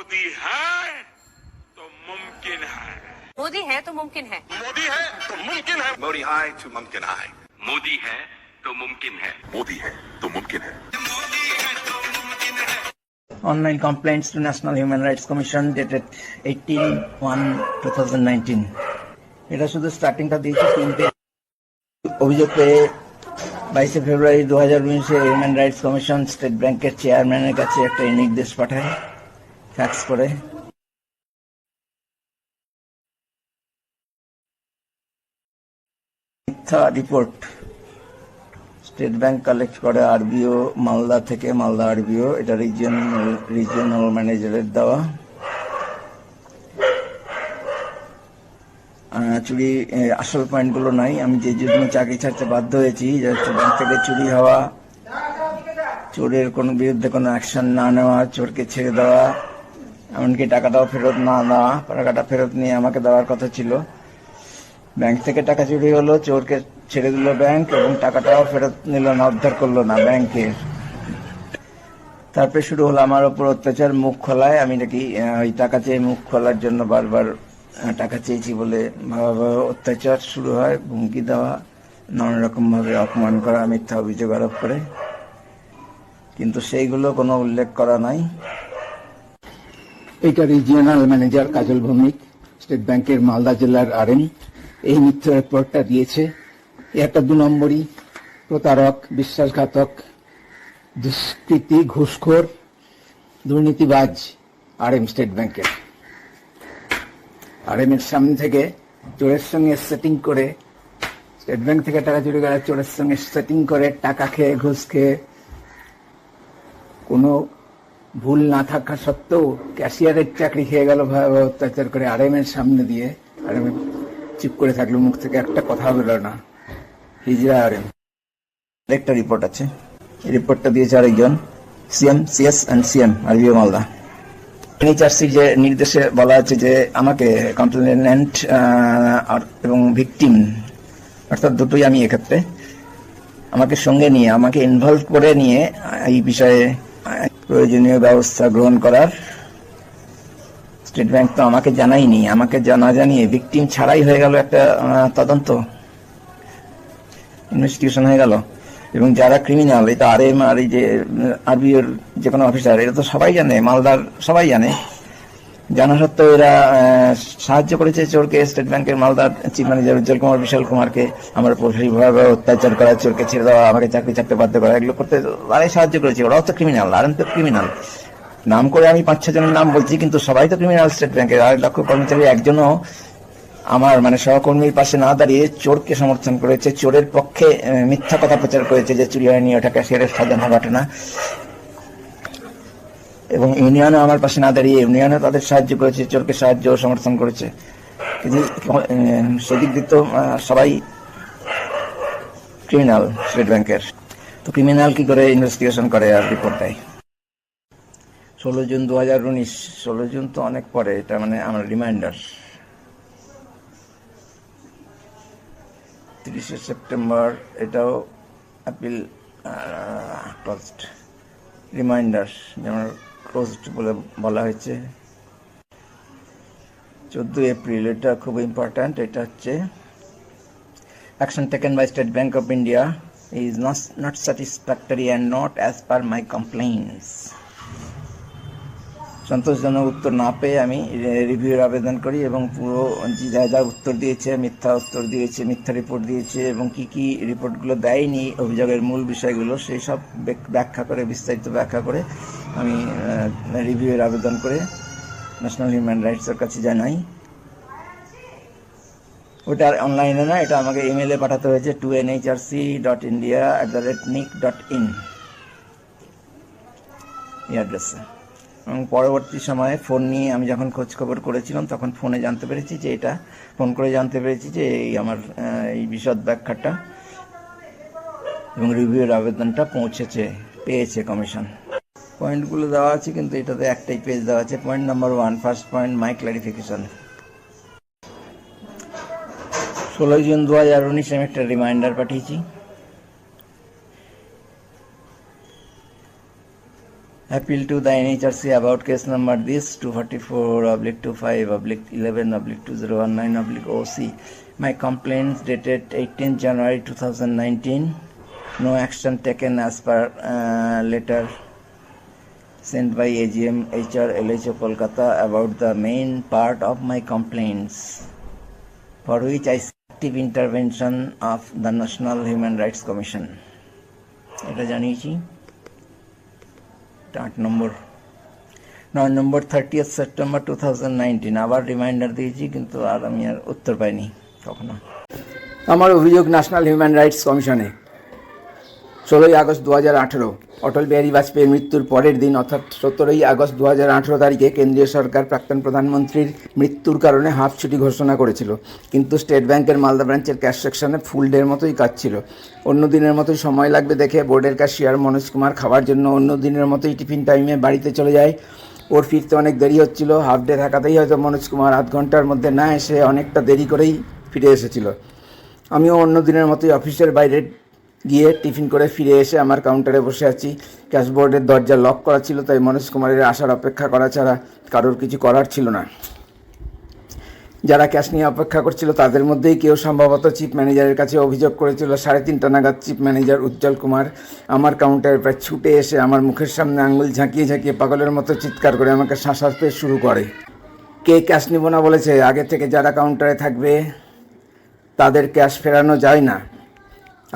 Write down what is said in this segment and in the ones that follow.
मोदी है तो मुमकिन है मोदी है तो मुमकिन है मोदी है तो मुमकिन है मोदी हाय टू मुमकिन हाय मोदी है तो मुमकिन है मोदी है तो मुमकिन है online complaints to National Human Rights Commission dated 18-1-2019 এটা শুধু স্টার্টিংটা দিয়েছে তিনটে অভিযোগ পেয়ে বাইশে ফেব্রুয়ারি দু হাজার উনিশে হিউম্যান রাইটস কমিশন স্টেট ব্যাংকের চেয়ারম্যানের কাছে একটা নির্দেশ পাঠায় ফ্যাক্স করে। মিথ্যা রিপোর্ট স্টেট ব্যাংক কালেক্ট করে আরবিও মালদা থেকে মালদা আরবিও এটা রিজিয়নাল রিজিয়নাল ম্যানেজারের দেওয়া। চুরি আসল পয়েন্টগুলো নাই। আমি যে জন্য চাকরি ছাড়তে বাধ্য হয়েছি ব্যাংক থেকে চুরি হওয়া, চোরের কোনো বিরুদ্ধে কোনো অ্যাকশন না নেওয়া, চোরকে ছেড়ে দেওয়া এমনকি টাকাটাও ফেরত না দেওয়া টাকাটা ফেরত নিয়ে আমাকে দেওয়ার কথা ছিল। ব্যাংক থেকে টাকা চুরি হলো, চোরকে ছেড়ে দিল ব্যাংক এবং টাকাটাও ফেরত নিল না, উদ্ধার করল না ব্যাংকের তারপরে শুরু হলো আমার ওপর অত্যাচার, মুখ খোলায়। আমি নাকি ওই টাকা চেয়ে মুখ খোলার জন্য বারবার টাকা চেয়েছি বলে অত্যাচার শুরু হয়, হুমকি দেওয়া নানা রকম ভাবে অপমান করা, মিথ্যা অভিযোগ আরোপ করে। কিন্তু সেইগুলো কোনো উল্লেখ করা নাই। এটা regional manager Kajal Bhowmik State ব্যাংকের মালদা জেলার আরএম এই মিথ্য রিপোর্টটা দিয়েছে। এ একটা দু নম্বরই প্রতারক, বিশ্বাসঘাতক, দুষ্কৃতি, ঘুষখোর, দুর্নীতিবাজ আরএম স্টেট ব্যাংকের আরএম এর। সামনে থেকে চোরের সঙ্গে সেটিং করে স্টেট ব্যাংক থেকে টাকা চুরি করা, চোরের সঙ্গে সেটিং করে, টাকা খেয়ে, ঘুষ খেয়ে, কোনো ভুল না থাকা সত্ত্বেও ক্যাশিয়ারের চাকরি খেয়ে গেল ভয়াবহ অত্যাচার করে আরএম এর সামনে দিয়ে। আরএম চুপ করে থাকল, মুখ থেকে একটা কথা বেরো না। হিজরা আরএম। একটা রিপোর্ট আছে। এই রিপোর্টটা দিয়েছে আরেকজন, CM, CS and CM RBO Malda. NHRC যে নির্দেশে বলা আছে যে আমাকে কমপ্লেনেন্ট এবং ভিকটিম অর্থাৎ দুটোই আমি এক্ষেত্রে, আমাকে সঙ্গে নিয়ে, আমাকে ইনভলভ করে নিয়ে এই বিষয়ে প্রয়োজনীয় ব্যবস্থা গ্রহণ করার। স্টেট ব্যাংক তো আমাকে জানাইনি আমাকে জানা জানিয়ে ভিকটিম ছাড়াই হয়ে গেল একটা তদন্ত। ইনভেস্টিগেশন হয়ে গেল। এবং যারা ক্রিমিনাল এটা আর এম আর এই যে আরবিওর যে কোনো অফিসার এটা তো সবাই জানে, মালদার সবাই জানে। জানা সত্ত্বেও এরা সাহায্য করেছে চোরকে স্টেট ব্যাংকের মালদার চিফ ম্যানেজার উজ্জ্বল কুমার বিশাল কুমারকে। আমার সেইভাবে অত্যাচার করা, চোরকে ছেড়ে দেওয়া, আমাকে চাকরি ছাড়তে বাধ্য করা, এগুলো করতে তারাই সাহায্য করেছে। ওরাও তো ক্রিমিনাল আর তো ক্রিমিনাল নাম করে আমি পাঁচ ছজনের নাম বলছি, কিন্তু সবাই তো ক্রিমিনাল স্টেট ব্যাংকের আড়াই লক্ষ কর্মচারী একজনও আমার মানে সহকর্মীর পাশে না দাঁড়িয়ে চোরকে সমর্থন করেছে। চোরের পক্ষে মিথ্যা কথা প্রচার করেছে যে চুরি হয়নি ওটা ক্যাশিয়ারের সাজানো ঘটনা এবং ইউনিয়নও আমার পাশে না দাঁড়িয়ে ইউনিয়নও তাদের সাহায্য করেছে, চোরকে সাহায্য সমর্থন করেছে। কিন্তু সেদিক দিয়ে তো সবাই ক্রিমিনাল স্টেট ব্যাংকের। তো ক্রিমিনাল কি করে ইনভেস্টিগেশন করে আর রিপোর্ট দেয়? ষোলো জুন দু হাজার উনিশ, ষোলো জুন তো অনেক পরে, এটা মানে আমার রিমাইন্ডার তিরিশে সেপ্টেম্বর, এটাও অ্যাপিল রিমাইন্ডার যেমন ক্লোজড বলে বলা হয়েছে। চোদ্দোই এপ্রিল, এটা খুব ইম্পর্ট্যান্ট এটা হচ্ছে action taken by State Bank of India is not not satisfactory and not as per my complaints সন্তোষজনক উত্তর না পেয়ে আমি রিভিউর আবেদন করি এবং পুরো যা যা উত্তর দিয়েছে, মিথ্যা উত্তর দিয়েছে, মিথ্যা রিপোর্ট দিয়েছে এবং কি কি রিপোর্টগুলো দেয়নি, অভিযোগের মূল বিষয়গুলো, সেই সব ব্যাখ্যা করে, বিস্তারিত ব্যাখ্যা করে আমি রিভিউয়ের আবেদন করে ন্যাশনাল হিউম্যান রাইটসের কাছে জানাই। ওটা অনলাইনে না এটা আমাকে ইমেলে পাঠাতে হয়েছে to N H R C dot India at the rate nic dot in এই অ্যাড্রেসে এবং পরবর্তী সময়ে ফোন নিয়ে আমি যখন খোঁজ খবর করেছিলাম, তখন ফোনে জানতে পেরেছি যে এটা, ফোন করে জানতে পেরেছি যে এই আমার এই বিশদ ব্যাখ্যাটা এবং রিভিউর আবেদনটা পৌঁছেছে, পেয়েছে কমিশন। পয়েন্টগুলো দেওয়া আছে, কিন্তু এটাতে একটাই পেজ দেওয়া আছে point number one first point my clarification ষোলোই জুন দু হাজার উনিশে, আমি একটা রিমাইন্ডার পাঠিয়েছি। appeal to the NHRC about case number this 244 oblique 25 oblique 11 oblique 2019 oblique OC. My complaints dated 18 January 2019. No action taken as per uh, letter sent by AGM HR LHO Kolkata about the main part of my complaints, for which I seek active intervention of the National Human Rights Commission. এটা জানিয়েছি এটা আট নম্বর নয় নম্বর thirtieth September two thousand nineteen আবার reminder দিয়েছি, কিন্তু আর আমি আর উত্তর পাইনি কখনো। আমার অভিযোগ ন্যাশনাল হিউম্যান রাইটস কমিশনে ষোলোই আগস্ট দু হাজার আঠেরো। অটল বিহারী বাজপেয়ীর মৃত্যুর পরের দিন, অর্থাৎ সতেরোই আগস্ট দু হাজার আঠেরো তারিখে কেন্দ্রীয় সরকার প্রাক্তন প্রধানমন্ত্রীর মৃত্যুর কারণে হাফ ছুটি ঘোষণা করেছিল। কিন্তু স্টেট ব্যাংকের মালদা ব্রাঞ্চের ক্যাশ সেকশনে ফুল ডের মতোই কাজ ছিল। অন্য দিনের মতোই সময় লাগবে দেখে বোর্ডের ক্যাশিয়ার মনোজ কুমার খাওয়ার জন্য অন্য দিনের মতোই টিফিন টাইমে বাড়িতে চলে যায়। ওর ফিরতে অনেক দেরি হচ্ছিল। হাফ ডে থাকাতেই হয়তো মনোজ কুমার আধ ঘণ্টার মধ্যে না এসে অনেকটা দেরি করেই ফিরে এসেছিল। আমিও অন্য দিনের মতোই অফিসের বাইরে গিয়ে টিফিন করে ফিরে এসে আমার কাউন্টারে বসে আছি। ক্যাশবোর্ডের দরজা লক করা ছিল, তাই মনোজ কুমারের আসার অপেক্ষা করা ছাড়া কারোর কিছু করার ছিল না। যারা ক্যাশ নিয়ে অপেক্ষা করছিল, তাদের মধ্যেই কেউ সম্ভবত চিফ ম্যানেজারের কাছে অভিযোগ করেছিল। সাড়ে তিনটা নাগাদ চিফ ম্যানেজার উজ্জ্বল কুমার আমার কাউন্টারে প্রায় ছুটে এসে আমার মুখের সামনে আঙুল ঝাঁকিয়ে ঝাঁকিয়ে পাগলের মতো চিৎকার করে আমাকে শাসাতে শুরু করে। কে ক্যাশ নিব না বলেছে? আগে থেকে যারা কাউন্টারে থাকবে, তাদের ক্যাশ ফেরানো যায় না।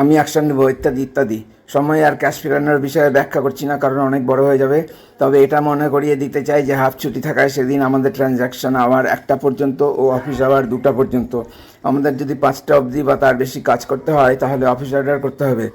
আমি অ্যাকশন নেব, ইত্যাদি ইত্যাদি। সময় আর ক্যাশ ফেরানোর বিষয়ে ব্যাখ্যা করছি না, কারণ অনেক বড় হয়ে যাবে। তবে এটা মনে করিয়ে দিতে চাই যে হাফ ছুটি থাকায় সেদিন আমাদের ট্রানজ্যাকশন আওয়ার একটা পর্যন্ত ও অফিস আওয়ার দুটা পর্যন্ত। আমাদের যদি পাঁচটা অবধি বা তার বেশি কাজ করতে হয়, তাহলে অফিস অর্ডার করতে হবে।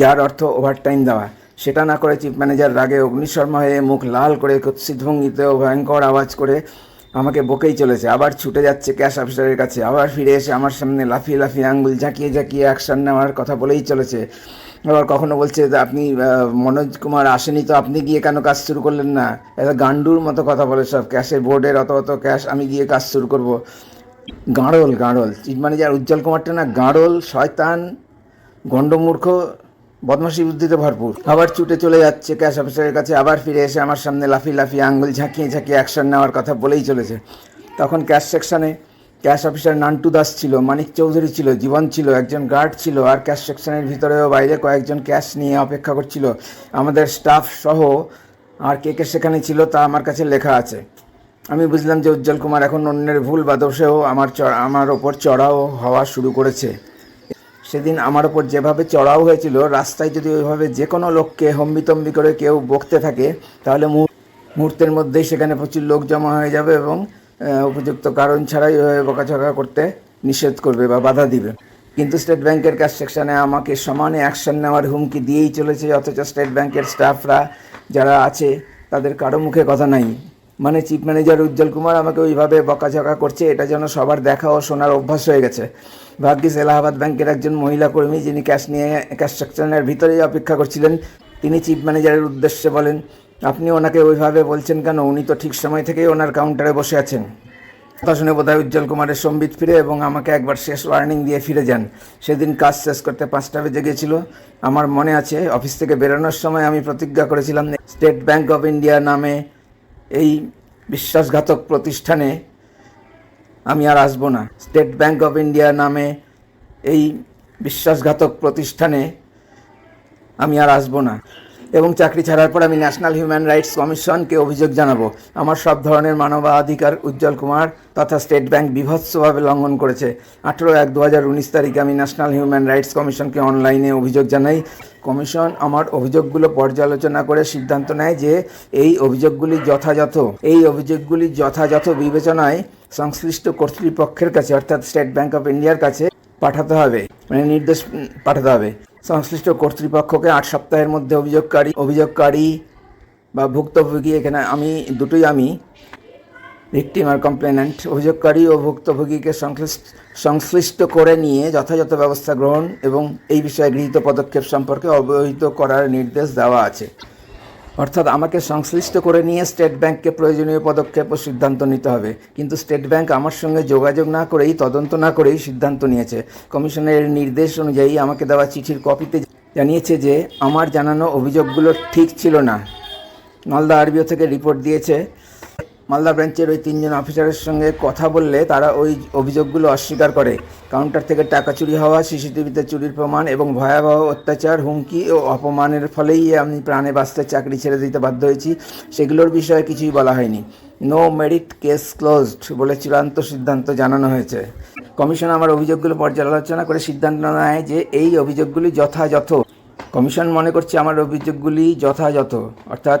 যার অর্থ ওভারটাইম দেওয়া। সেটা না করে চিফ ম্যানেজার রাগে অগ্নিশর্মা হয়ে মুখ লাল করে কুৎসিত ও ভয়ঙ্কর আওয়াজ করে আমাকে বকেই চলেছে। আবার ছুটে যাচ্ছে ক্যাশ অফিসারের কাছে। আবার ফিরে এসে আমার সামনে লাফিয়ে লাফিয়ে আঙ্গুল ঝাঁকিয়ে ঝাঁকিয়ে অ্যাকশন নেওয়ার কথা বলেই চলেছে। আবার কখনো বলছে যে, আপনি মনোজ কুমার আসেনি তো আপনি গিয়ে কেন কাজ শুরু করলেন না? এটা গান্ডুর মতো কথা বলে সব। ক্যাশের বোর্ডের অত অত ক্যাশ আমি গিয়ে কাজ শুরু করব। গাঁড়ল গাঁড়ল। চিফ ম্যানেজার উজ্জ্বল কুমারটা না, গাঁড়ল, শয়তান, গণ্ডমূর্খ বদমাশি বুদ্ধিতে ভরপুর। আবার ছুটে চলে যাচ্ছে ক্যাশ অফিসারের কাছে, আবার ফিরে এসে আমার সামনে লাফি লাফি আঙ্গুল ঝাঁকিয়ে ঝাঁকিয়ে অ্যাকশন নেওয়ার কথা বলেই চলেছে। তখন ক্যাশ সেকশনে ক্যাশ অফিসার নান্টু দাস ছিল, মানিক চৌধুরী ছিল, জীবন ছিল, একজন গার্ড ছিল, আর ক্যাশ সেকশনের ভিতরেও বাইরে কয়েকজন ক্যাশ নিয়ে অপেক্ষা করছিল। আমাদের স্টাফ সহ আর কে কে সেখানে ছিল তা আমার কাছে লেখা আছে। আমি বুঝলাম যে উজ্জ্বল কুমার এখন অন্যের ভুল বা দোষেও আমার আমার ওপর চড়াও হওয়া শুরু করেছে। সেদিন আমার ওপর যেভাবে চড়াও হয়েছিল, রাস্তায় যদি ওইভাবে যে কোনো লোককে হম্বিতম্বি করে কেউ বকতে থাকে, তাহলে মুহূর- মুহূর্তের মধ্যেই সেখানে প্রচুর লোক জমা হয়ে যাবে এবং উপযুক্ত কারণ ছাড়াই ওইভাবে বকাঝকা করতে নিষেধ করবে বা বাধা দিবে। কিন্তু স্টেট ব্যাংকের কাছ সেকশনে আমাকে সমানে অ্যাকশন নেওয়ার হুমকি দিয়েই চলেছে, অথচ স্টেট ব্যাংকের স্টাফরা যারা আছে, তাদের কারও মুখে কথা নাই। মানে চিফ ম্যানেজার উজ্জ্বল কুমার আমাকে ওইভাবে বকাঝকা করছে, এটা যেন সবার দেখা ও শোনার অভ্যাস হয়ে গেছে। ভাগ্যিস এলাহাবাদ ব্যাংকের একজন মহিলা কর্মী যিনি ক্যাশ নিয়ে, ক্যাশ সেকশনের ভিতরেই অপেক্ষা করছিলেন, তিনি চিফ ম্যানেজারের উদ্দেশ্যে বলেন, আপনি ওনাকে ওইভাবে বলছেন কেন? উনি তো ঠিক সময় থেকেই ওনার কাউন্টারে বসে আছেন। কথা শুনে বোধহয় উজ্জ্বল কুমারের সম্বিত ফিরে এবং আমাকে একবার শেষ ওয়ার্নিং দিয়ে ফিরে যান। সেদিন কাজ শেষ করতে পাঁচটা বেজে গেছিল আমার মনে আছে, অফিস থেকে বেরোনোর সময় আমি প্রতিজ্ঞা করেছিলাম, স্টেট ব্যাংক অফ ইন্ডিয়া নামে এই বিশ্বাসঘাতক প্রতিষ্ঠানে আমি আর আসব না। স্টেট ব্যাঙ্ক অফ ইন্ডিয়া নামে এই বিশ্বাসঘাতক প্রতিষ্ঠানে আমি আর আসব না। এবং চাকরি ছাড়ার পর আমি ন্যাশনাল হিউম্যান রাইটস কমিশনকে অভিযোগ জানাব। আমার সব ধরনের মানবাধিকার উজ্জ্বল কুমার তথা স্টেট ব্যাংক বিভৎসভাবে লঙ্ঘন করেছে। আঠেরো এক দু হাজার উনিশ তারিখে আমি ন্যাশনাল হিউম্যান রাইটস কমিশনকে অনলাইনে অভিযোগ জানাই। কমিশন আমার অভিযোগগুলো পর্যালোচনা করে সিদ্ধান্ত নেয় যে এই অভিযোগগুলি যথাযথ। এই অভিযোগগুলি যথাযথ বিবেচনায় সংশ্লিষ্ট কর্তৃপক্ষের কাছে অর্থাৎ স্টেট ব্যাংক অফ ইন্ডিয়ার কাছে পাঠাতে হবে। মানে নির্দেশ পাঠাতে হবে। সংশ্লিষ্ট কর্তৃপক্ষকে আট সপ্তাহের মধ্যে অভিযোগকারী অভিযোগকারী বা ভুক্তভোগী এখানে আমি, দুটোই আমি ভিকটিম আর কমপ্লেনেন্ট অভিযোগকারী ও ভুক্তভোগীকে সংশ্লিষ্ট সংশ্লিষ্ট করে নিয়ে যথাযথ ব্যবস্থা গ্রহণ এবং এই বিষয়ে গৃহীত পদক্ষেপ সম্পর্কে অবহিত করার নির্দেশ দেওয়া আছে। অর্থাৎ আমাকে সংশ্লিষ্ট করে নিয়ে স্টেট ব্যাংককে প্রয়োজনীয় পদক্ষেপ ও সিদ্ধান্ত নিতে হবে। কিন্তু স্টেট ব্যাংক আমার সঙ্গে যোগাযোগ না করেই, তদন্ত না করেই সিদ্ধান্ত নিয়েছে। কমিশনের নির্দেশ অনুযায়ী আমাকে দেওয়া চিঠির কপিতে জানিয়েছে যে, আমার জানানো অভিযোগগুলো ঠিক ছিল না। মালদা আরবিও থেকে রিপোর্ট দিয়েছে। মালদা ব্রাঞ্চের ওই তিনজন অফিসারের সঙ্গে কথা বললে তারা ওই অভিযোগগুলো অস্বীকার করে। কাউন্টার থেকে টাকা চুরি হওয়া, সিসিটিভিতে চুরির প্রমাণ এবং ভয়াবহ অত্যাচার, হুমকি ও অপমানের ফলেই আমি প্রাণে বাঁচতে চাকরি ছেড়ে দিতে বাধ্য হয়েছি, সেগুলোর বিষয়ে কিছুই বলা হয়নি। নো মেরিট কেস ক্লোজড বলে চূড়ান্ত সিদ্ধান্ত জানানো হয়েছে। কমিশন আমার অভিযোগগুলো পর্যালোচনা করে সিদ্ধান্ত নেয় যে এই অভিযোগগুলি যথাযথ। কমিশন মনে করছে আমার অভিযোগগুলি যথাযথ, অর্থাৎ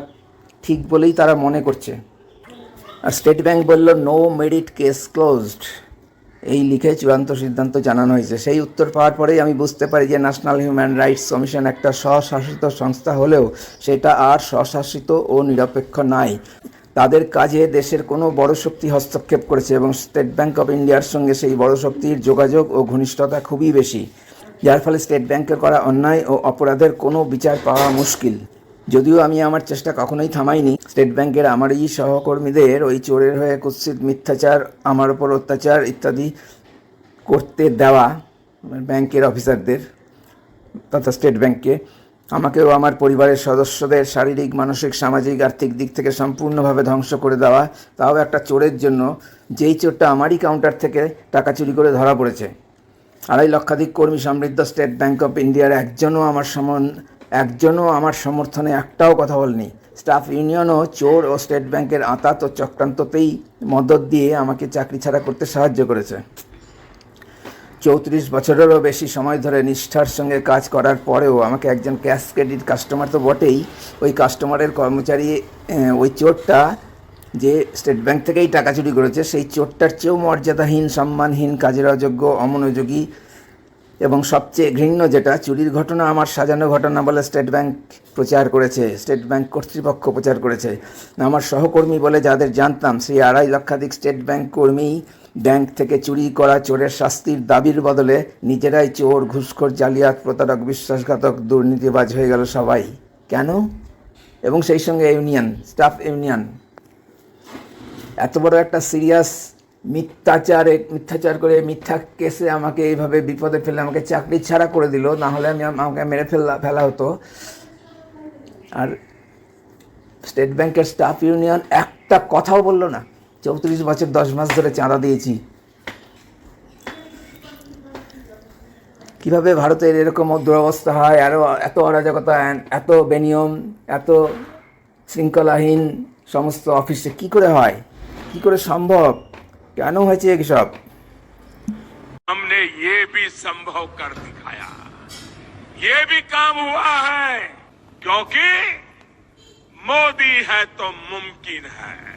ঠিক বলেই তারা মনে করছে। আর স্টেট ব্যাংক বলল নো মেরিট কেস ক্লোজড এই লিখে চূড়ান্ত সিদ্ধান্ত জানানো হয়েছে। সেই উত্তর পাওয়ার পরেই আমি বুঝতে পারি যে ন্যাশনাল হিউম্যান রাইটস কমিশন একটা স্বশাসিত সংস্থা হলেও সেটা আর স্বশাসিত ও নিরপেক্ষ নাই। তাদের কাজে দেশের কোনো বড় শক্তি হস্তক্ষেপ করেছে এবং স্টেট ব্যাংক অফ ইন্ডিয়ার সঙ্গে সেই বড় শক্তির যোগাযোগ ও ঘনিষ্ঠতা খুবই বেশি। যার ফলে স্টেট ব্যাংকের করা অন্যায় ও অপরাধের কোনো বিচার পাওয়া মুশকিল। যদিও আমি আমার চেষ্টা কখনোই থামাইনি, স্টেট ব্যাংকের আমারই সহকর্মীদের ওই চোরের হয়ে কুৎসিত মিথ্যাচার, আমার ওপর অত্যাচার ইত্যাদি করতে দেওয়া ব্যাংকের অফিসারদের তথা স্টেট ব্যাংকে আমাকেও আমার পরিবারের সদস্যদের শারীরিক, মানসিক, সামাজিক, আর্থিক দিক থেকে সম্পূর্ণভাবে ধ্বংস করে দেওয়া, তাও একটা চোরের জন্য। যেই চোরটা আমারই কাউন্টার থেকে টাকা চুরি করে ধরা পড়েছে। আড়াই লক্ষাধিক কর্মী সমৃদ্ধ স্টেট ব্যাংক অফ ইন্ডিয়ার একজনও আমার সমন একজনও আমার সমর্থনে একটাও কথা বলেনি। স্টাফ ইউনিয়নও চোর ও স্টেট ব্যাংকের আঁতাত ও চক্রান্ততেই মদত দিয়ে আমাকে চাকরি ছাড়া করতে সাহায্য করেছে। চৌত্রিশ বছরেরও বেশি সময় ধরে নিষ্ঠার সঙ্গে কাজ করার পরেও আমাকে একজন ক্যাশ ক্রেডিট কাস্টমার তো বটেই। ওই কাস্টমারের কর্মচারী ওই চোরটা যে স্টেট ব্যাংক থেকেই টাকা চুরি করেছে, সেই চোরটার চেয়েও মর্যাদাহীন, সম্মানহীন, কাজের অযোগ্য, অমনোযোগী এবং সবচেয়ে ঘৃণ্য যেটা, চুরির ঘটনা, আমার সাজানো ঘটনা বলে স্টেট ব্যাংক প্রচার করেছে স্টেট ব্যাংক কর্তৃপক্ষ প্রচার করেছে। আমার সহকর্মী বলে, যাদের জানতাম, সেই আড়াই লক্ষাধিক স্টেট ব্যাংক কর্মী ব্যাংক থেকে চুরি করা চোরের শাস্তির দাবির বদলে নিজেরাই চোর, ঘুষখোর, জালিয়াত, প্রতারক, বিশ্বাসঘাতক, দুর্নীতিবাজ হয়ে গেল সবাই। কেন? এবং সেই সঙ্গে ইউনিয়ন স্টাফ ইউনিয়ন এত বড় একটা সিরিয়াস মিথ্যাচারে, মিথ্যাচার করে মিথ্যা কেসে আমাকে এইভাবে বিপদে ফেলে, আমাকে চাকরি ছাড়া করে দিল, না হলে আমি আমাকে মেরে ফেলা ফেলা হতো। আর স্টেট ব্যাংকের স্টাফ ইউনিয়ন একটা কথাও বলল না। চৌত্রিশ বছর, দশ মাস ধরে চাঁদা দিয়েছি। কীভাবে ভারতের এরকম দুরবস্থা হয় আরও এত অরাজকতা, এত বেনিয়ম, এত শৃঙ্খলাহীন সমস্ত অফিসে কি করে হয়? কি করে সম্ভব? কেন হয়েছে এসব हमने ये भी संभव कर दिखाया ये भी काम हुआ है क्योंकि मोदी है तो मुमकिन है